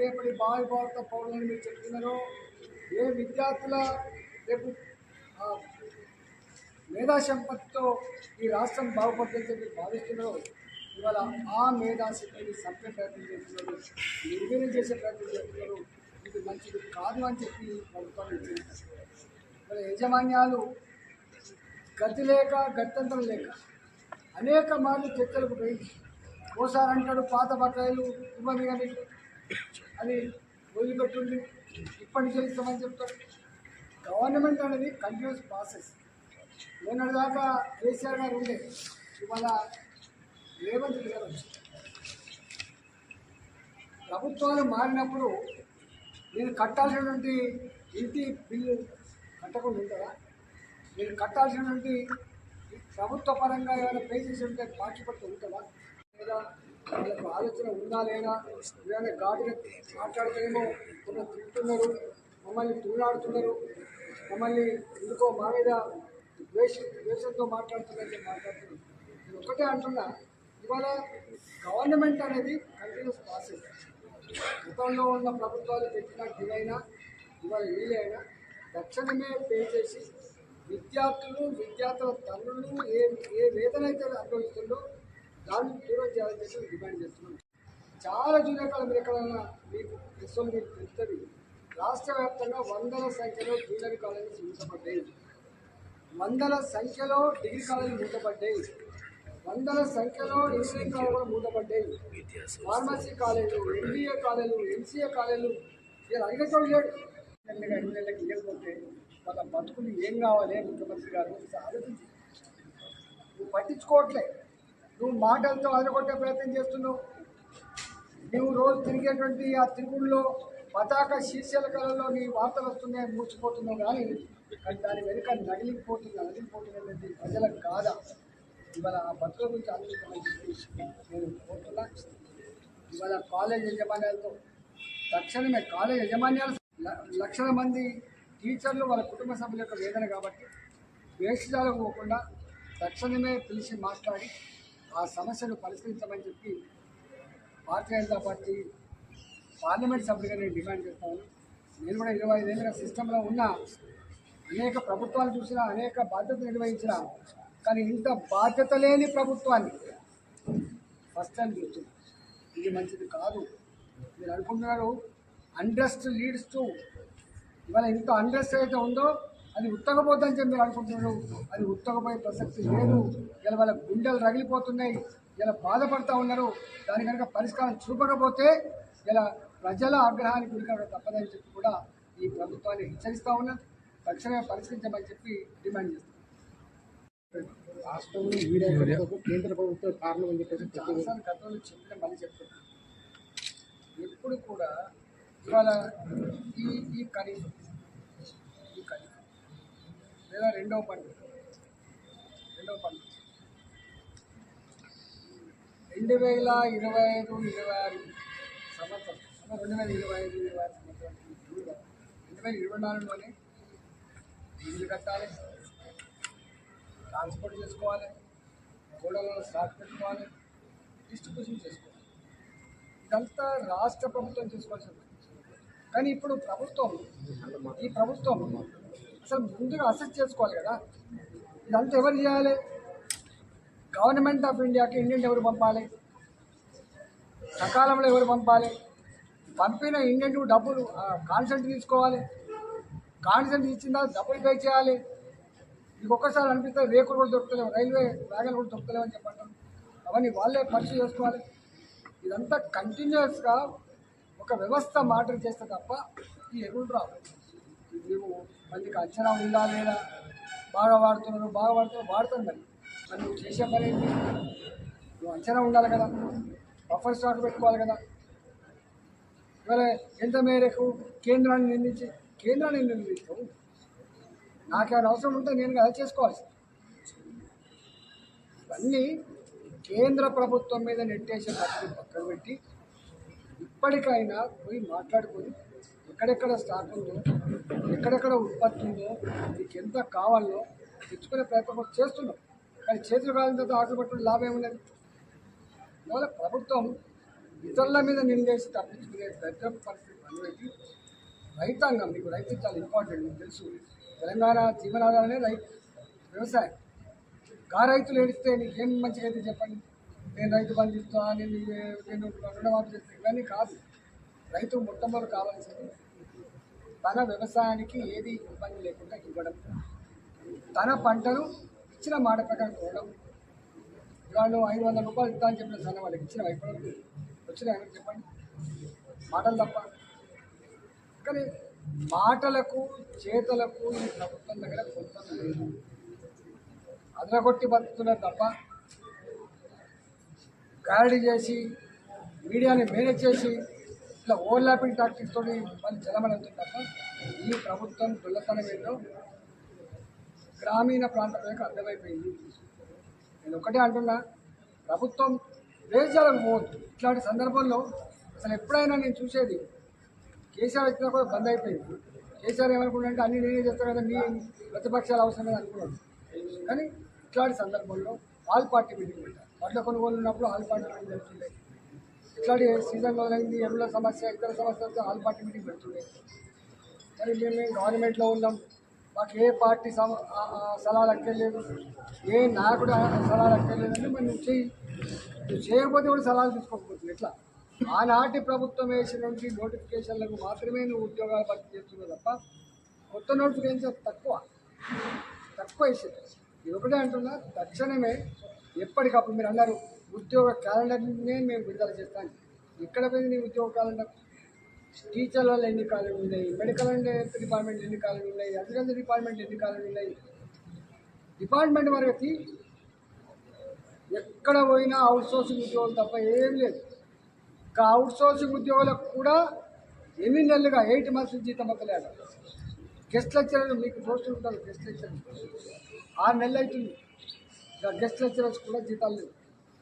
రేపటి భావి భారత పౌరులని మీరు చెప్తున్నారో. ఏ విద్యార్థుల రేపు మేధా సంపత్తితో ఈ రాష్ట్రం బాగుపడుతుందని చెప్పి భావిస్తున్నారో ఇవాళ ఆ మేధాశక్తిని సంపే ప్రయత్నం చేస్తున్నారు. నిర్వీర్యం చేసే ప్రయత్నం చేస్తున్నారు. ఇది మంచిది కాదు అని చెప్పి ప్రభుత్వాన్ని ఇవాళ యాజమాన్యాలు గతి లేక గత్యంతరం లేక అనేక మార్లు చర్చలకు పోయి ఓసారి అంటాడు పాత బకాయిలు ఇవ్వండి కానీ అది వదిలిపెట్టింది ఇప్పటి నుంచి చెప్తారు? గవర్నమెంట్ అనేది కంటిన్యూస్ ప్రాసెస్ నేను దాకా కేసీఆర్ గారు ఉండే ఇవాళ రేవంత్ రెడ్డి గారు ప్రభుత్వాలు మారినప్పుడు నేను కట్టాల్సినటువంటి ఇంటి బిల్లు కట్టకుండా ఉంటుందా నేను కట్టాల్సినటువంటి ప్రభుత్వ పరంగా ఏమైనా పే చేసి ఉంటే బాకీ పడుతూ ఉంటుందా? లేదా వాళ్ళకు ఆలోచన ఉందా లేదా? ఏమైనా ఘాటుగా మాట్లాడితేనేమో కొంత తింటున్నారు మమ్మల్ని తుళ్ళాడుతున్నారు మమ్మల్ని ఎందుకో మా మీద ద్వేష ద్వేషంతో మాట్లాడుతున్నారని మాట్లాడుతున్నారు. నేను ఒకటే అంటున్నా ఇవాళ గవర్నమెంట్ అనేది కంటిన్యూస్ ప్రాసెస్ గతంలో ఉన్న ప్రభుత్వాలు పెట్టిన డివైనా ఇవాళ వీలైనా తక్షణమే పే చేసి విద్యార్థులు విద్యార్థుల తల్లులు ఏ ఏ వేతన అయితే అనుభవిస్తుందో దాన్ని దూరం చేయాలని చెప్పి డిమాండ్ చేస్తున్నాం. చాలా జూనియర్ కాలం మీరు ఎక్కడైనా మీకు ఎస్ఓలు మీకు తెలుస్తుంది. రాష్ట్ర వ్యాప్తంగా వందల సంఖ్యలో జూనియర్ కాలేజీస్ మూతపడ్డాయి. వందల సంఖ్యలో డిగ్రీ కాలేజీలు మూతపడ్డాయి. వందల సంఖ్యలో ఇంజనీరింగ్ కాలేజీలు కూడా మూతపడ్డాయి. ఫార్మసీ కాలేజీలు ఎంబీఏ కాలేజీలు ఎంసీఏ కాలేజీలు ఇలా అడిగేటోళ్ళు లేడు నెలలుగా ఎన్ని నెలలకు ఇవ్వకపోతే వాళ్ళ బతుకులు ఏం కావాలి ముఖ్యమంత్రి గారు ఆలోచించి నువ్వు పట్టించుకోవట్లే. నువ్వు మాటలతో అదరగొట్టే ప్రయత్నం చేస్తున్నావు. నువ్వు రోజు తిరిగేటువంటి ఆ తిరుగుల్లో పతాక శీర్షికలలో నీ వార్తలు వస్తున్నాయి మూసిపోతున్నావు కానీ కానీ దాని వెనుక నగిలిపోతుంది నగిలిపోతుంది అనేది ప్రజలకు కాదా? ఇవాళ ఆ భక్తుల గురించి ఆలోచించమని నేను కోరుతున్నా. ఇవాళ కాలేజ్ యజమాన్యాలతో తక్షణమే కాలేజ్ యజమాన్యాలు లక్షల మంది టీచర్లు వాళ్ళ కుటుంబ సభ్యుల యొక్క వేదన కాబట్టి వేషజాలకు పోకుండా తక్షణమే పిలిచి మాట్లాడి ఆ సమస్యను పరిష్కరించమని చెప్పి భారతీయ జనతా పార్టీ పార్లమెంట్ సభ్యులుగా నేను డిమాండ్ చేస్తాను. నేను కూడా ఇరవై ఐదేళ్ళ సిస్టంలో ఉన్న. అనేక ప్రభుత్వాలు చూసిన అనేక బాధ్యతలు నిర్వహించిన కానీ ఇంత బాధ్యత లేని ప్రభుత్వాన్ని ఫస్ట్ టైం చూస్తుంది ఇది మంచిది కాదు. మీరు అనుకుంటున్నారు అండ్రెస్ట్ లీడ్స్ టు ఇవాళ ఇంత అండ్రెస్ట్ అయితే ఉందో అది ఉత్తగపోతుందని చెప్పి మీరు అనుకుంటున్నారు అది ఉత్తగపోయే ప్రసక్తి లేదు. ఇలా వాళ్ళ గుండెలు రగిలిపోతున్నాయి. ఇలా బాధపడతా ఉన్నారు. దాని కనుక పరిష్కారం చూపకపోతే ఇలా ప్రజల ఆగ్రహానికి గురికావడం తప్పదని చెప్పి కూడా ఈ ప్రభుత్వాన్ని హెచ్చరిస్తా ఉన్నా తక్షణమే పరిష్కరించమని చెప్పి డిమాండ్ చేస్తాం రాష్ట్రంలో మీడియా కేంద్ర ప్రభుత్వం కారణం అని చెప్పేసి గతంలో చెప్పిన మళ్ళీ చెప్తున్నా ఎప్పుడు కూడా ఇవాళ ఈ ఈ ఖరీఫ్ లేదా రెండవ పండు? రెండవ పండు. రెండు వేల ఇరవై ఐదు ఇరవై ఆరు సంవత్సరం. రెండు వేల ఇరవై ఐదు ఇరవై ఆరు సంవత్సరం. రెండు వేల ఇరవై నాలుగులోనే ఇల్లు కట్టాలి. ట్రాన్స్పోర్ట్ చేసుకోవాలి. గోడలలో స్టాక్ పెట్టుకోవాలి. డిస్ట్రిబ్యూషన్ చేసుకోవాలి. ఇదంతా రాష్ట్ర ప్రభుత్వం చేసుకోవాల్సిన కానీ ఇప్పుడు ప్రభుత్వం ఈ ప్రభుత్వం అసలు ముందుగా అసెస్ చేసుకోవాలి కదా. ఇదంతా ఎవరు చేయాలి? గవర్నమెంట్ ఆఫ్ ఇండియాకి ఇండియన్ ఎవరు పంపాలి? సకాలంలో ఎవరు పంపాలి? పంపిన ఇండియన్ డబ్బులు కాన్సెంట్ తీసుకోవాలి. కాన్సెంట్ ఇచ్చిన తర్వాత డబ్బులు పే చేయాలి. మీకు ఒక్కసారి అనిపిస్తే రేకులు కూడా దొరుకుతలేవు రైల్వే వ్యాగన్ కూడా దొరుకుతలేవు అని చెప్పంటారు అవన్నీ వాళ్ళే పరిచయం చేసుకోవాలి. ఇదంతా కంటిన్యూస్గా ఒక వ్యవస్థ మాటర్ చేస్తే తప్ప ఈ ఎరువులు రావు. నువ్వు మందికి అంచనా ఉందా లేదా? బాగా వాడుతున్నారు బాగా వాడుతున్నారు వాడుతుంది మరి. మరి నువ్వు చేసే పని ఏంటి? నువ్వు అంచనా ఉండాలి కదా. బఫర్ స్టాక్ పెట్టుకోవాలి కదా. ఇవాళ ఎంత మేరకు కేంద్రాన్ని నిందించి కేంద్రాన్ని నిందించావు నాకేమైనా అవసరం ఉంటే నేను కదా చేసుకోవాల్సి ఇవన్నీ కేంద్ర ప్రభుత్వం మీద నెట్టేసే పద్ధతి పక్కన పెట్టి ఇప్పటికైనా పోయి మాట్లాడుకొని ఎక్కడెక్కడ స్టాక్ ఉందో ఎక్కడెక్కడ ఉత్పత్తి ఉందో మీకు ఎంత కావాలో తెచ్చుకునే ప్రయత్నం కూడా చేస్తున్నాం కానీ చేతులు కాలం తర్వాత ఆటలు పట్టుకుని లాభం ఏమలేదు అందువల్ల ప్రభుత్వం ఇతరుల మీద నిందేసి తప్పించుకునే పెద్ద పరిస్థితి పనిపెట్టి రైతాంగం మీకు రైతు చాలా ఇంపార్టెంట్ మీకు తెలుసు. తెలంగాణ జీవనాధారమే రైతు వ్యవసాయం. గా రైతులు ఏడిస్తే నీకేం మంచిగా అయితే చెప్పండి? నేను రైతు బంధిస్తా నేను నేను రుణమాఫీ చేస్తే ఇవన్నీ కాదు. రైతు మొట్టమొదటి కావాల్సింది తన వ్యవసాయానికి ఏది ఇబ్బంది లేకుండా ఇవ్వడం. తన పంటను ఇచ్చిన మాట ప్రకారం కొనడం. వాళ్ళు ఐదు వందల రూపాయలు ఇస్తా అని చెప్పిన సన్న వాళ్ళకి ఇచ్చిన అయిపోవడం వచ్చిన చెప్పండి? మాటలు తప్ప. కానీ మాటలకు చేతలకు ఈ ప్రభుత్వం దగ్గర కొంత లేదు అదరగొట్టి బతుకుతున్నారు తప్ప గారడీ చేసి మీడియాని మేనేజ్ చేసి ఇట్లా ఓవర్లాపింగ్ టాక్టిక్స్ తోటి వాళ్ళు చలమని అవుతుంది తప్ప ఈ ప్రభుత్వం దొల్లతనం ఏంటో గ్రామీణ ప్రాంత ప్రజలకు అర్థమైపోయింది. నేను ఒకటే అంటున్నా ప్రభుత్వం వేసాలకు పోవద్దు. ఇట్లాంటి సందర్భంలో అసలు ఎప్పుడైనా నేను చూసేది కేసీఆర్ వచ్చినా కూడా బంద్ అయిపోయింది. కేసీఆర్ ఏమనుకున్నాడంటే అన్ని నేనే చేస్తాను కదా మీ ప్రతిపక్షాలు అవసరం లేదు అనుకున్నాను కానీ ఇట్లాంటి సందర్భంలో ఆల్ పార్టీ మీటింగ్ పెట్టారు. వడ్ల కొనుగోలు ఉన్నప్పుడు ఆల్ పార్టీ మీటింగ్ పెడుతుండే ఇట్లాంటి సీజన్ మొదలైంది ఎరువుల సమస్య ఇతర సమస్యలతో ఆల్ పార్టీ మీటింగ్ పెడుతుండే మరి మేము గవర్నమెంట్లో ఉన్నాం మాకు ఏ పార్టీ సమ సలహాలు అక్కర్లేదు ఏ నాయకుడు సలహాలు అక్కర్లేదు మరి నువ్వు చెయ్యి నువ్వు చేయకపోతే కూడా సలహాలు తీసుకోకపోతుంది ఎట్లా? ఆనాటి ప్రభుత్వం వేసినటువంటి నోటిఫికేషన్లకు మాత్రమే నువ్వు ఉద్యోగాలు భర్తీ చేస్తున్నావు తప్ప కొత్త నోటిఫికేషన్ తక్కువ తక్కువ వేసేది ఇది ఒకటే అంటున్నా తక్షణమే ఎప్పటికప్పుడు మీరు అన్నారు ఉద్యోగ క్యాలెండర్నే మేము విడుదల చేస్తాం. ఎక్కడ పోయింది నీ ఉద్యోగ క్యాలెండర్? టీచర్ల వల్ల ఎన్ని కాలేజీలు ఉన్నాయి మెడికల్ అండ్ హెల్త్ డిపార్ట్మెంట్ ఎన్ని కాలేజీలు ఉన్నాయి అగ్రికల్చర్ డిపార్ట్మెంట్ ఎన్ని కాలేజీలు ఉన్నాయి. డిపార్ట్మెంట్ వరకు ఎక్కడ పోయినా అవుట్ సోర్సింగ్ ఉద్యోగులు తప్ప ఏం లేదు. ఇంకా అవుట్ సోర్సింగ్ ఉద్యోగులకు కూడా ఎన్ని నెలలుగా ఎయిట్ మంత్స్ జీతం అక్కలేదు గెస్ట్ లెక్చరర్ మీకు పోస్టులు ఉంటారు గెస్ట్ లెక్చరర్ ఆరు నెలలు అవుతుంది. ఇంకా గెస్ట్ లెక్చరర్స్ కూడా జీతాలు లేవు.